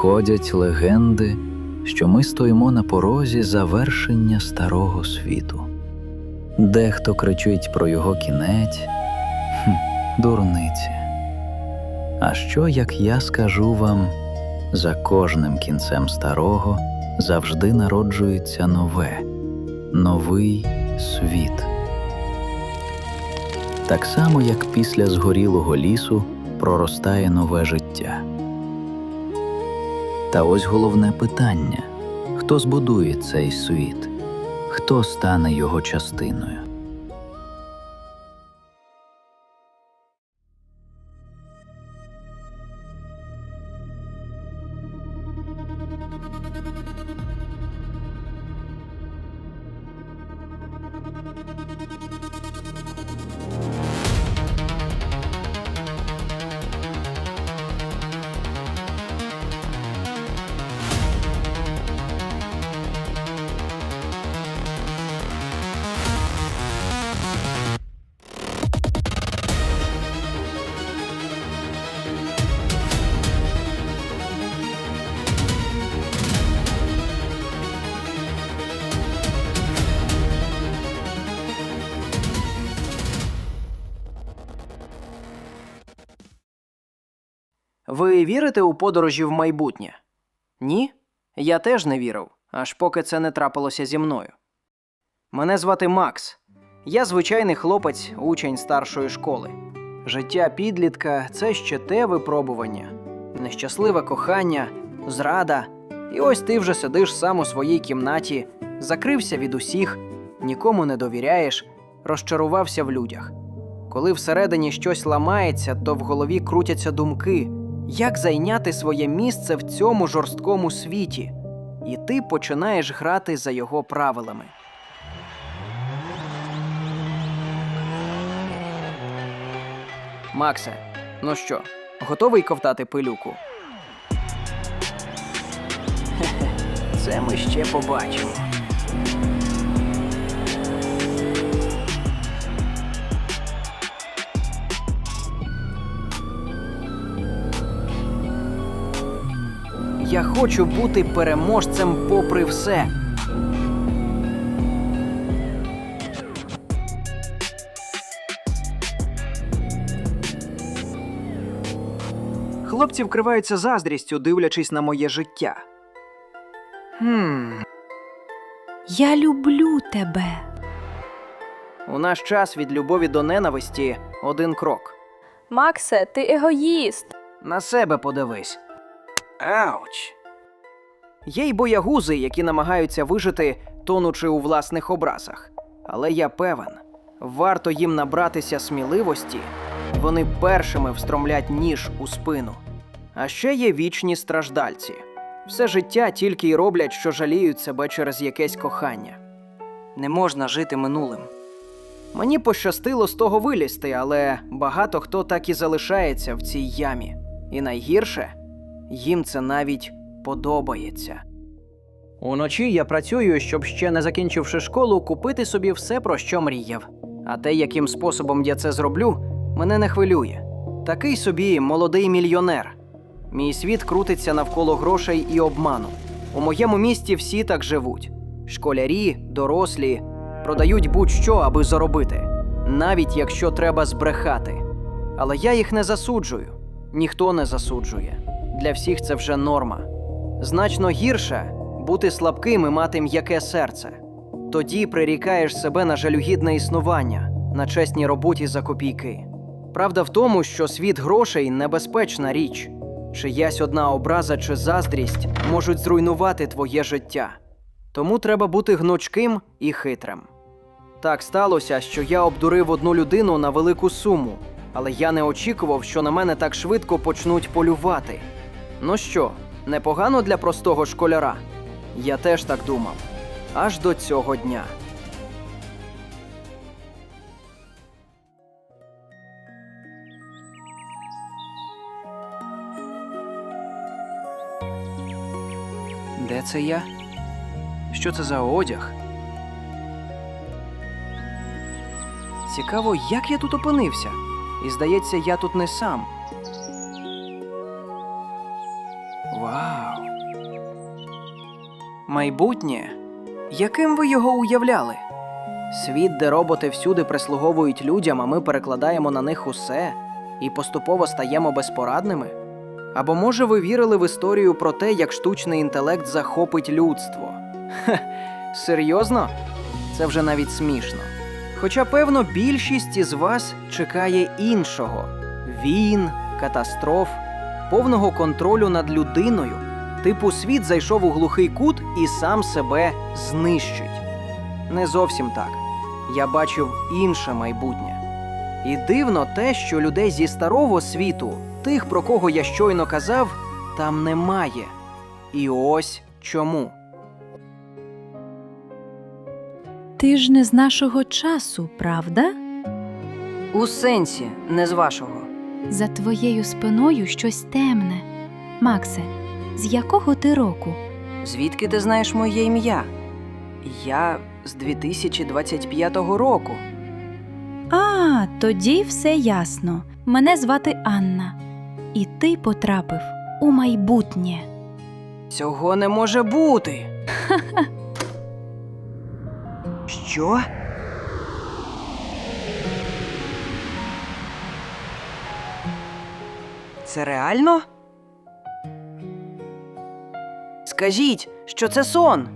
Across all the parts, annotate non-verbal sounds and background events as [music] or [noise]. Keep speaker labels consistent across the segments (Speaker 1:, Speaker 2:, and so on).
Speaker 1: Ходять легенди, що ми стоїмо на порозі завершення старого світу. Дехто кричить про його кінець, хм, дурниці. А що, як я скажу вам, за кожним кінцем старого завжди народжується нове, новий світ. Так само, як після згорілого лісу проростає нове життя. Та ось головне питання: хто збудує цей світ, хто стане його частиною?
Speaker 2: Ви вірите у подорожі в майбутнє? Ні? Я теж не вірив, аж поки це не трапилося зі мною. Мене звати Макс. Я звичайний хлопець, учень старшої школи. Життя підлітка це ще те випробування, нещасливе кохання, зрада. І ось ти вже сидиш сам у своїй кімнаті, закрився від усіх, нікому не довіряєш, розчарувався в людях. Коли всередині щось ламається, то в голові крутяться думки, як зайняти своє місце в цьому жорсткому світі, і ти починаєш грати за його правилами. Максе, ну що, готовий ковтати пилюку? Це ми ще побачимо. Я хочу бути переможцем попри все. Хлопці вкриваються заздрістю, дивлячись на моє життя. Хм,
Speaker 3: Я люблю тебе.
Speaker 2: у наш час від любові до ненависті один крок.
Speaker 4: Максе, ти егоїст.
Speaker 2: На себе подивись. Ауч. Є й боягузи, які намагаються вижити, тонучи у власних образах. Але я певен, варто їм набратися сміливості, вони першими встромлять ніж у спину. А ще є вічні страждальці. Все життя тільки й роблять, що жаліють себе через якесь кохання. Не можна жити минулим. Мені пощастило з того вилізти, але багато хто так і залишається в цій ямі. І найгірше їм це навіть подобається. Уночі я працюю, щоб ще не закінчивши школу, купити собі все, про що мріяв. А те, яким способом я це зроблю, мене не хвилює. Такий собі молодий мільйонер. Мій світ крутиться навколо грошей і обману. У моєму місті всі так живуть: школярі, дорослі продають будь-що, аби заробити, навіть якщо треба збрехати. Але я їх не засуджую, ніхто не засуджує. Для всіх це вже норма. Значно гірше бути слабким і мати м'яке серце. Тоді прирікаєш себе на жалюгідне існування, на чесній роботі за копійки. Правда в тому, що світ грошей небезпечна річ. Чиясь одна образа чи заздрість можуть зруйнувати твоє життя. Тому треба бути гнучким і хитрим. Так сталося, що я обдурив одну людину на велику суму, але я не очікував, що на мене так швидко почнуть полювати. Ну що, непогано для простого школяра? Я теж так думав. Аж до цього дня. Де це я? Що це за одяг? Цікаво, як я тут опинився. І здається, я тут не сам. Майбутнє? Яким ви його уявляли? Світ, де роботи всюди прислуговують людям, а ми перекладаємо на них усе і поступово стаємо безпорадними? Або може ви вірили в історію про те, як штучний інтелект захопить людство? Хе, серйозно? Це вже навіть смішно. Хоча, певно, більшість із вас чекає іншого війн, катастроф, повного контролю над людиною. Типу, світ зайшов у глухий кут і сам себе знищить. Не зовсім так. Я бачив інше майбутнє. І дивно те, що людей зі старого світу, тих, про кого я щойно казав, там немає. І ось чому.
Speaker 3: Ти ж не з нашого часу, правда?
Speaker 2: У сенсі, не з вашого.
Speaker 3: За твоєю спиною щось темне. Максе, з якого ти року?
Speaker 2: Звідки ти знаєш моє ім'я? Я з 2025 року.
Speaker 3: А, тоді все ясно. Мене звати Анна. І ти потрапив у майбутнє.
Speaker 2: Цього не може бути. [laughs] Що? Це реально? Скажіть, що це сон.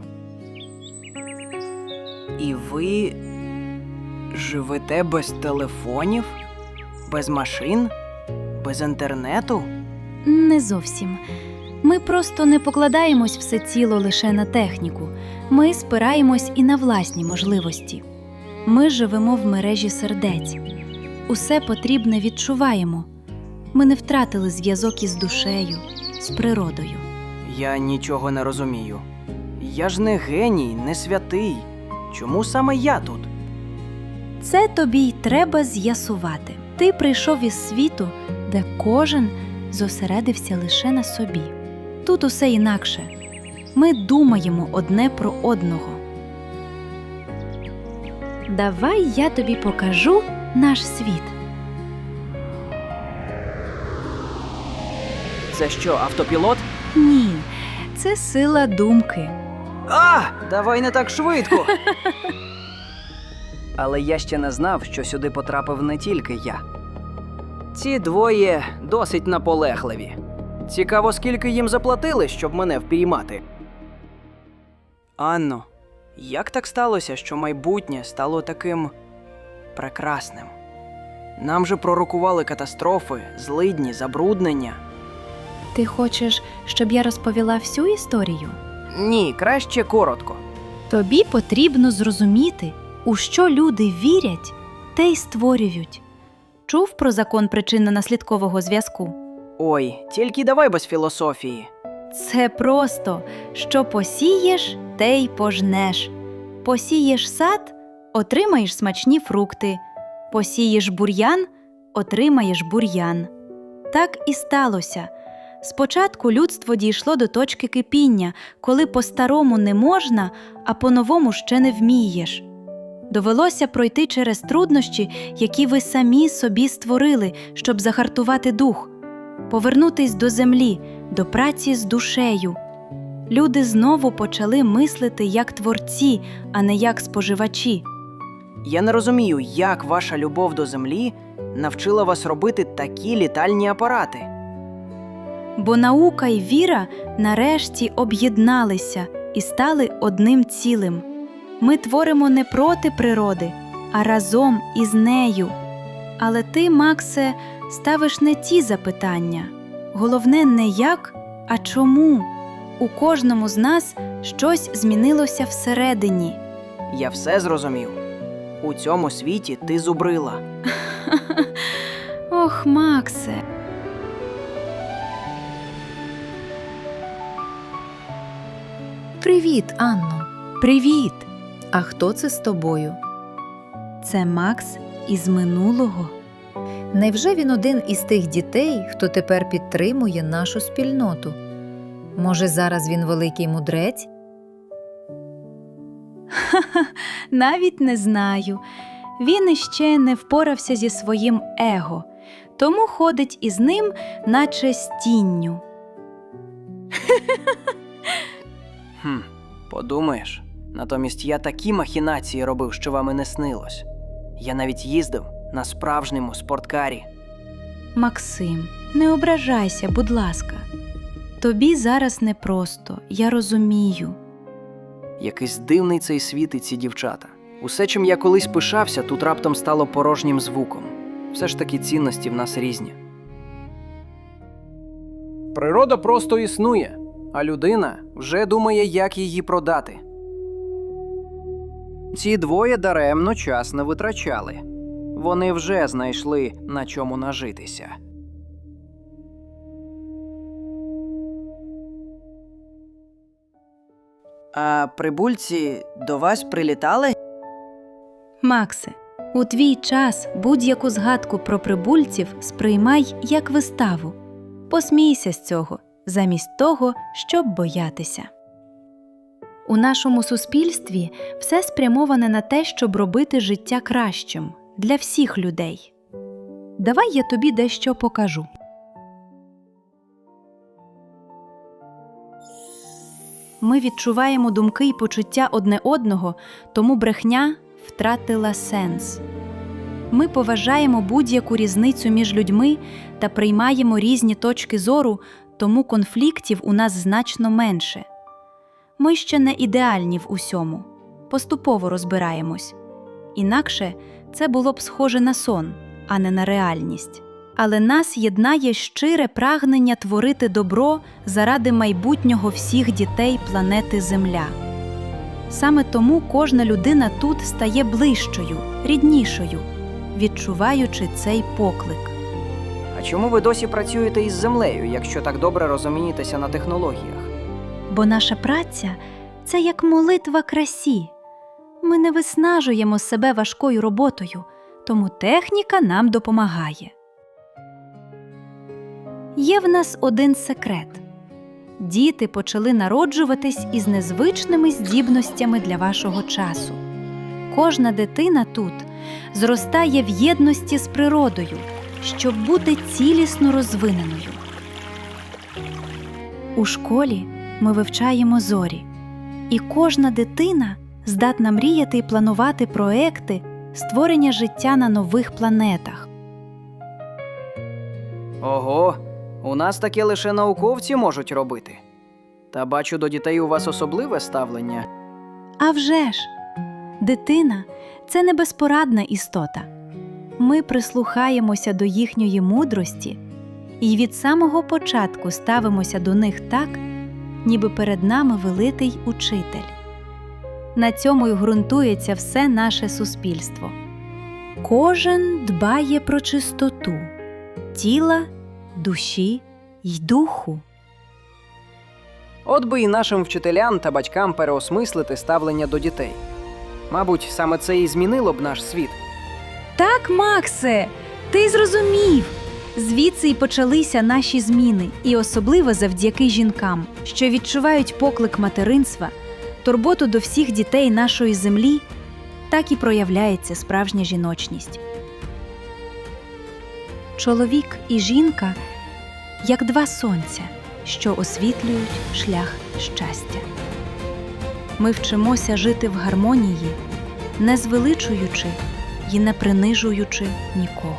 Speaker 2: І ви живете без телефонів, без машин, без інтернету?
Speaker 3: Не зовсім. Ми просто не покладаємось все ціло лише на техніку. Ми спираємось і на власні можливості. Ми живемо в мережі сердець. Усе потрібне відчуваємо. Ми не втратили зв'язок із душею, з природою.
Speaker 2: Я нічого не розумію. Я ж не геній, не святий. Чому саме я тут?
Speaker 3: Це тобі й треба з'ясувати. Ти прийшов із світу, де кожен зосередився лише на собі. Тут усе інакше. Ми думаємо одне про одного. Давай я тобі покажу наш світ.
Speaker 2: Це що, автопілот?
Speaker 3: Ні, це сила думки.
Speaker 2: А! Давай не так швидко. [laughs] Але я ще не знав, що сюди потрапив не тільки я. Ці двоє досить наполегливі. Цікаво, скільки їм заплатили, щоб мене впіймати. Анно, як так сталося, що майбутнє стало таким прекрасним? Нам же пророкували катастрофи, злидні, забруднення.
Speaker 3: Ти хочеш, щоб я розповіла всю історію?
Speaker 2: Ні, краще коротко.
Speaker 3: Тобі потрібно зрозуміти, у що люди вірять, те й створюють. Чув про закон причинно-наслідкового зв'язку?
Speaker 2: Ой, тільки давай без філософії.
Speaker 3: Це просто що посієш, те й пожнеш. Посієш сад, отримаєш смачні фрукти. Посієш бур'ян, отримаєш бур'ян. Так і сталося. Спочатку людство дійшло до точки кипіння, коли по-старому не можна, а по-новому ще не вмієш. Довелося пройти через труднощі, які ви самі собі створили, щоб захартувати дух, повернутись до землі, до праці з душею. Люди знову почали мислити як творці, а не як споживачі.
Speaker 2: Я не розумію, як ваша любов до землі навчила вас робити такі літальні апарати.
Speaker 3: Бо наука й віра нарешті об'єдналися і стали одним цілим. Ми творимо не проти природи, а разом із нею. Але ти, Максе, ставиш не ті запитання. Головне не як, а чому. У кожному з нас щось змінилося всередині.
Speaker 2: Я все зрозумів. У цьому світі ти зубрила. [laughs]
Speaker 3: Ох, Максе.
Speaker 5: Привіт, Анно.
Speaker 3: Привіт!
Speaker 5: А хто це з тобою?
Speaker 3: Це Макс із минулого.
Speaker 5: Невже він один із тих дітей, хто тепер підтримує нашу спільноту? Може, зараз він великий мудрець? Ха. [laughs]
Speaker 3: Навіть не знаю. Він іще не впорався зі своїм его, тому ходить із ним, наче з тінню. [laughs]
Speaker 2: Хм, Подумаєш, натомість я такі махінації робив, що вам і не снилось. Я навіть їздив на справжньому спорткарі.
Speaker 3: Максим, не ображайся, будь ласка. Тобі зараз непросто, я розумію.
Speaker 2: Якийсь дивний цей світ і ці дівчата. Усе, чим я колись пишався, тут раптом стало порожнім звуком. Все ж таки цінності в нас різні. Природа просто існує, а людина вже думає, як її продати. Ці двоє даремно час не витрачали. Вони вже знайшли на чому нажитися. А прибульці до вас прилітали?
Speaker 3: Максе, у твій час будь-яку згадку про прибульців сприймай як виставу. Посмійся з цього, замість того, щоб боятися. У нашому суспільстві все спрямоване на те, щоб робити життя кращим для всіх людей. Давай я тобі дещо покажу. Ми відчуваємо думки і почуття одне одного, тому брехня втратила сенс. Ми поважаємо будь-яку різницю між людьми та приймаємо різні точки зору, тому конфліктів у нас значно менше. Ми ще не ідеальні в усьому, поступово розбираємось. Інакше це було б схоже на сон, а не на реальність. Але нас єднає щире прагнення творити добро заради майбутнього всіх дітей планети Земля. Саме тому кожна людина тут стає ближчою, ріднішою, відчуваючи цей поклик.
Speaker 2: Чому ви досі працюєте із землею, якщо так добре розумієтеся на технологіях?
Speaker 3: Бо наша праця це як молитва красі. Ми не виснажуємо себе важкою роботою, тому техніка нам допомагає. Є в нас один секрет. Діти почали народжуватись із незвичними здібностями для вашого часу. Кожна дитина тут зростає в єдності з природою, щоб бути цілісно розвиненою. У школі ми вивчаємо зорі, і кожна дитина здатна мріяти і планувати проекти створення життя на нових планетах.
Speaker 2: Ого, у нас таке лише науковці можуть робити. Та бачу, до дітей у вас особливе ставлення.
Speaker 3: А вже ж, дитина це не безпорадна істота. Ми прислухаємося до їхньої мудрості і від самого початку ставимося до них так, ніби перед нами великий учитель. На цьому й ґрунтується все наше суспільство. Кожен дбає про чистоту тіла, душі й духу.
Speaker 2: От би і нашим вчителям та батькам переосмислити ставлення до дітей. Мабуть, саме це і змінило б наш світ.
Speaker 3: Так, Максе, ти зрозумів. Звідси й почалися наші зміни, і особливо завдяки жінкам, що відчувають поклик материнства, турботу до всіх дітей нашої землі, так і проявляється справжня жіночність. Чоловік і жінка як два сонця, що освітлюють шлях щастя. Ми вчимося жити в гармонії, не звеличуючи і не принижуючи нікого.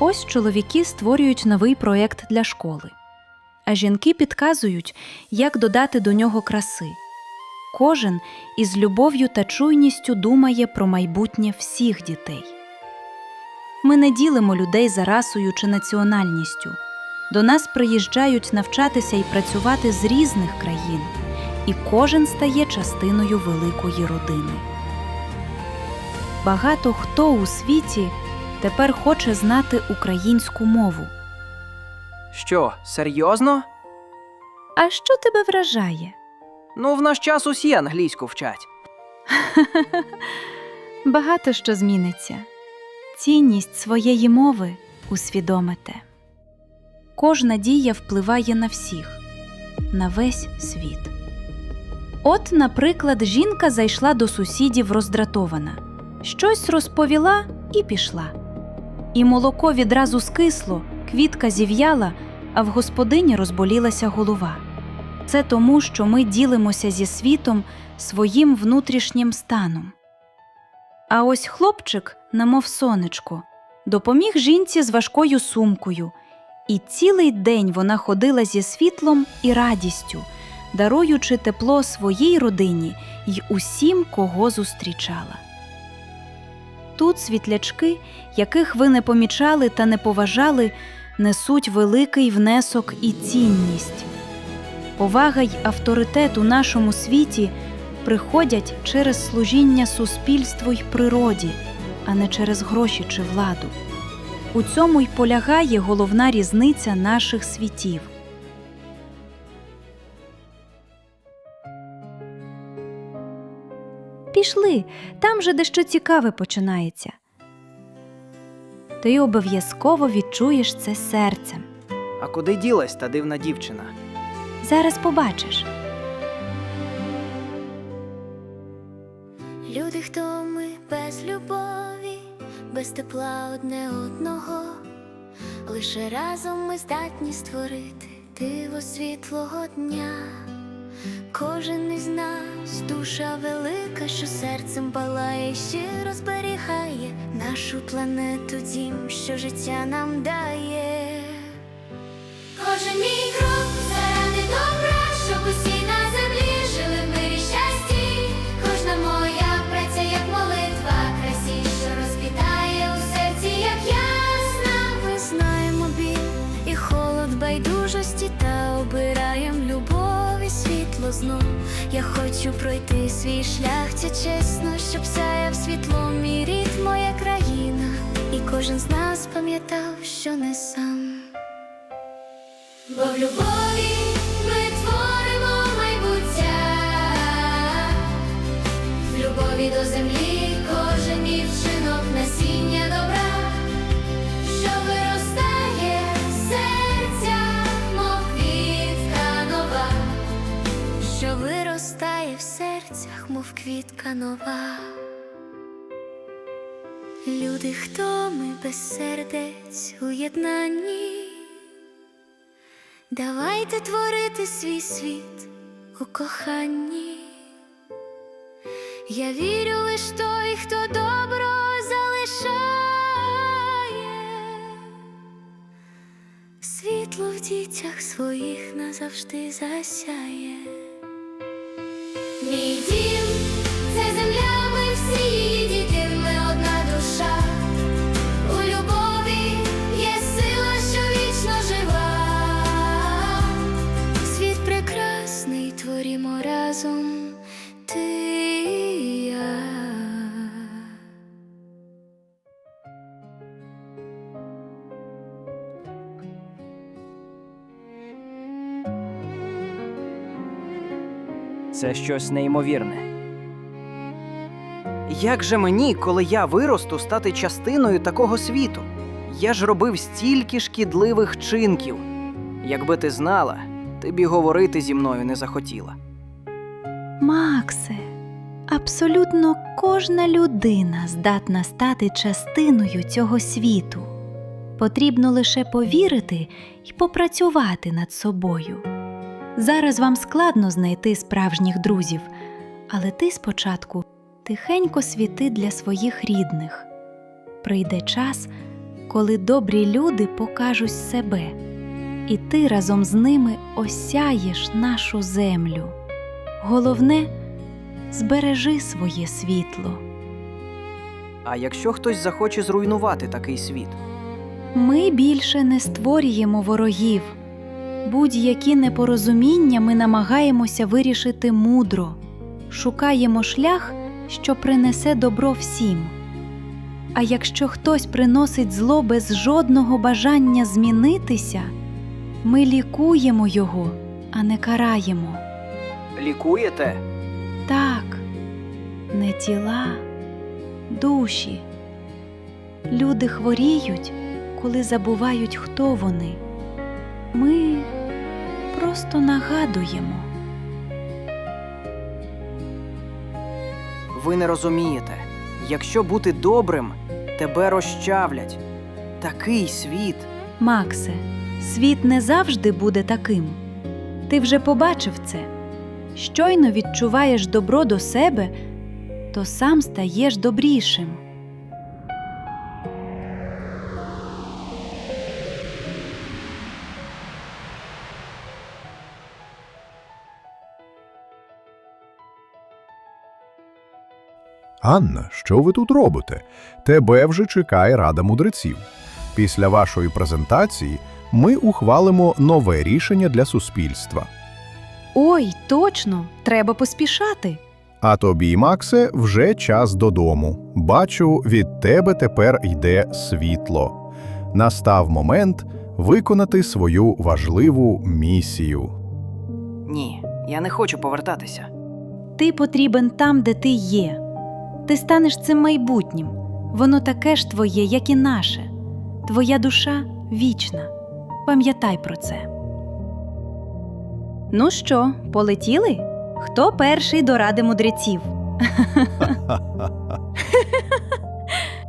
Speaker 3: Ось чоловіки створюють новий проєкт для школи, а жінки підказують, як додати до нього краси. Кожен із любов'ю та чуйністю думає про майбутнє всіх дітей. Ми не ділимо людей за расою чи національністю. До нас приїжджають навчатися і працювати з різних країн, і кожен стає частиною великої родини. Багато хто у світі тепер хоче знати українську мову.
Speaker 2: Що, серйозно?
Speaker 3: А що тебе вражає?
Speaker 2: Ну, в наш час усі англійську вчать. [laughs]
Speaker 3: Багато що зміниться. Цінність своєї мови усвідомите. Кожна дія впливає на всіх, на весь світ. От, наприклад, жінка зайшла до сусідів роздратована, щось розповіла і пішла. І молоко відразу скисло, квітка зів'яла, а в господині розболілася голова. Це тому, що ми ділимося зі світом своїм внутрішнім станом. А ось хлопчик, немов сонечко, допоміг жінці з важкою сумкою, і цілий день вона ходила зі світлом і радістю, даруючи тепло своїй родині й усім, кого зустрічала. Тут світлячки, яких ви не помічали та не поважали, несуть великий внесок і цінність. Повага й авторитет у нашому світі приходять через служіння суспільству й природі, а не через гроші чи владу. У цьому й полягає головна різниця наших світів. Пішли, там же дещо цікаве починається. Ти обов'язково відчуєш це серцем.
Speaker 2: А куди ділась та дивна дівчина?
Speaker 3: Зараз побачиш.
Speaker 6: Люди, хто ми без любові, без тепла одне одного, лише разом ми здатні створити диво світлого дня. Кожен із нас душа велика, що серцем палає, щиро зберігає нашу планету дім, що життя нам дає. Кожен знов. Я хочу пройти свій шлях, це чесно, щоб сяяв світло мій рід, моя країна. І кожен з нас пам'ятав, що не сам. Бо в любові ми творимо майбуття, в любові до землі мов квітка нова. Люди, хто ми без сердець у. Давайте творити свій світ у коханні. Я вірю лиш той, хто добро залишає, світло в дітях своїх назавжди засяє. Мій дім Це
Speaker 2: щось неймовірне. Як же мені, коли я виросту, стати частиною такого світу? Я ж робив стільки шкідливих чинків. Якби ти знала, ти б і говорити зі мною не захотіла.
Speaker 3: Максе, абсолютно кожна людина здатна стати частиною цього світу. Потрібно лише повірити і попрацювати над собою. Зараз вам складно знайти справжніх друзів, але ти спочатку тихенько світи для своїх рідних. Прийде час, коли добрі люди покажуть себе, і ти разом з ними осяєш нашу землю. Головне збережи своє світло.
Speaker 2: А якщо хтось захоче зруйнувати такий світ,
Speaker 3: Ми більше не створюємо ворогів. Будь-які непорозуміння ми намагаємося вирішити мудро, шукаємо шлях, що принесе добро всім. А якщо хтось приносить зло без жодного бажання змінитися, ми лікуємо його, а не караємо.
Speaker 2: лікуєте?
Speaker 3: Так, не тіла, душі. Люди хворіють, коли забувають, хто вони. Ми просто нагадуємо.
Speaker 2: Ви не розумієте. Якщо бути добрим, тебе розчавлять. Такий світ.
Speaker 3: Максе, світ не завжди буде таким. Ти вже побачив це. Щойно відчуваєш добро до себе, то сам стаєш добрішим.
Speaker 7: Анна, що ви тут робите? Тебе вже чекає Рада мудреців. Після вашої презентації ми ухвалимо нове рішення для суспільства.
Speaker 3: Ой, точно, треба поспішати.
Speaker 7: А тобі, Максе, вже час додому. Бачу, від тебе тепер йде світло. Настав момент виконати свою важливу місію.
Speaker 2: Ні, я не хочу повертатися.
Speaker 3: Ти потрібен там, де ти є. Ти станеш цим майбутнім. Воно таке ж твоє, як і наше. Твоя душа вічна. Пам'ятай про це. Ну що, полетіли? Хто перший до ради мудреців?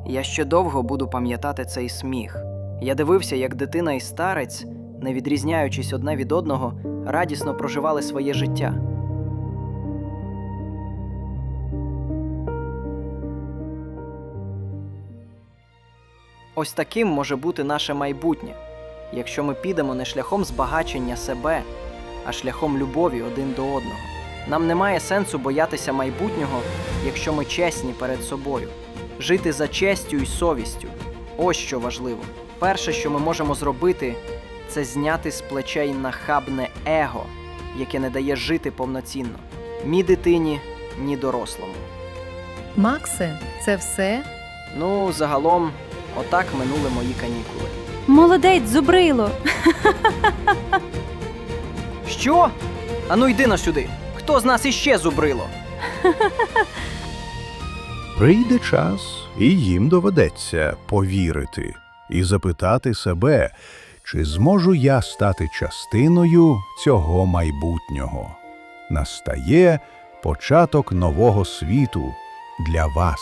Speaker 2: Я ще довго буду пам'ятати цей сміх. Я дивився, як дитина і старець, не відрізняючись одне від одного, радісно проживали своє життя. Ось таким може бути наше майбутнє, якщо ми підемо не шляхом збагачення себе, а шляхом любові один до одного. Нам немає сенсу боятися майбутнього, якщо ми чесні перед собою. Жити за честю і совістю ось що важливо. Перше, що ми можемо зробити, це зняти з плечей нахабне его, яке не дає жити повноцінно ні дитині, ні дорослому.
Speaker 5: Максе, це все?
Speaker 2: Ну, загалом, отак минули мої канікули.
Speaker 3: Молодець, зубрило!
Speaker 2: Що? Ану йди на сюди. Хто з нас іще зубрило?
Speaker 7: Прийде час, і їм доведеться повірити і запитати себе, чи зможу я стати частиною цього майбутнього. Настає початок нового світу для вас,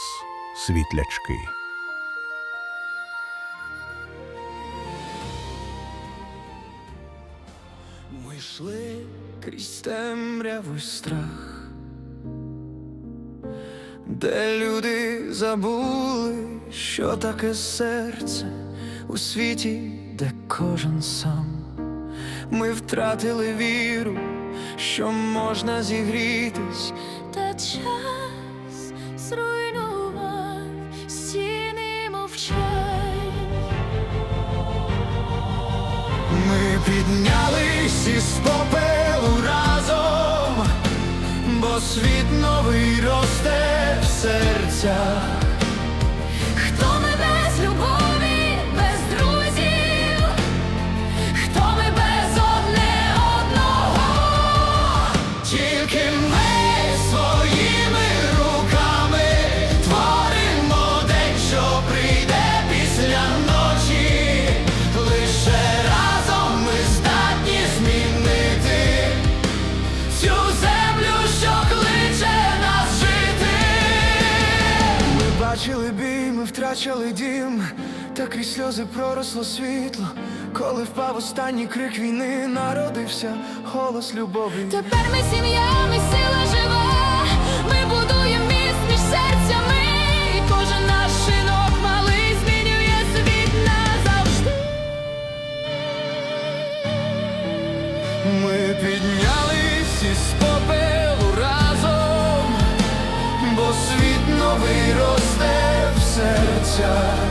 Speaker 7: світлячки.
Speaker 8: Йшли крізь темряву страх, де люди забули, що таке серце у світі, де кожен сам. Ми втратили віру, що можна зігрітись,
Speaker 6: Та час зруйнував стіни мовчань.
Speaker 8: Ми піднялись з попелу разом, бо світ новий росте в серцях. Втрачали дім, та крізь сльози проросло світло. Коли впав останній крик війни, народився голос любові.
Speaker 6: Тепер ми сім'я, ми сила жива. Ми будуємо міст між серцями. І кожен наш шинок малий змінює світ назавжди.
Speaker 8: Ми піднялись із попелу серцях.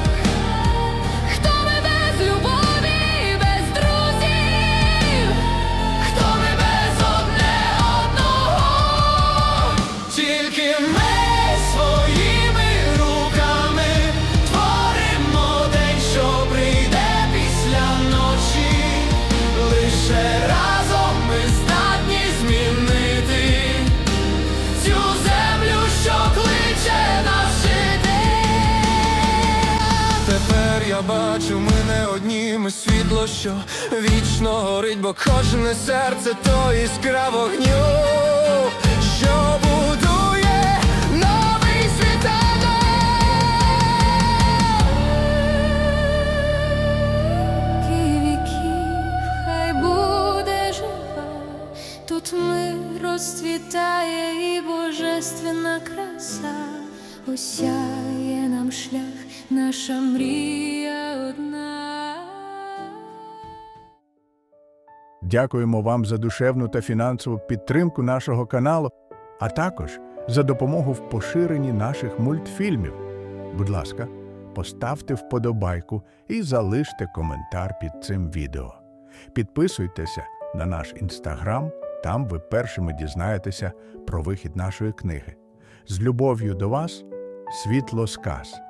Speaker 8: Світло, що вічно горить, бо кожне серце то іскра вогню, що будує новий світанок.
Speaker 6: Віків, хай буде жива. Тут мир розцвітає і божественна краса, осяє нам шлях, наша мрія
Speaker 9: Дякуємо вам за душевну та фінансову підтримку нашого каналу, а також за допомогу в поширенні наших мультфільмів. Будь ласка, поставте вподобайку і залиште коментар під цим відео. Підписуйтеся на наш інстаграм, там ви першими дізнаєтеся про вихід нашої книги. З любов'ю до вас, світло сказ.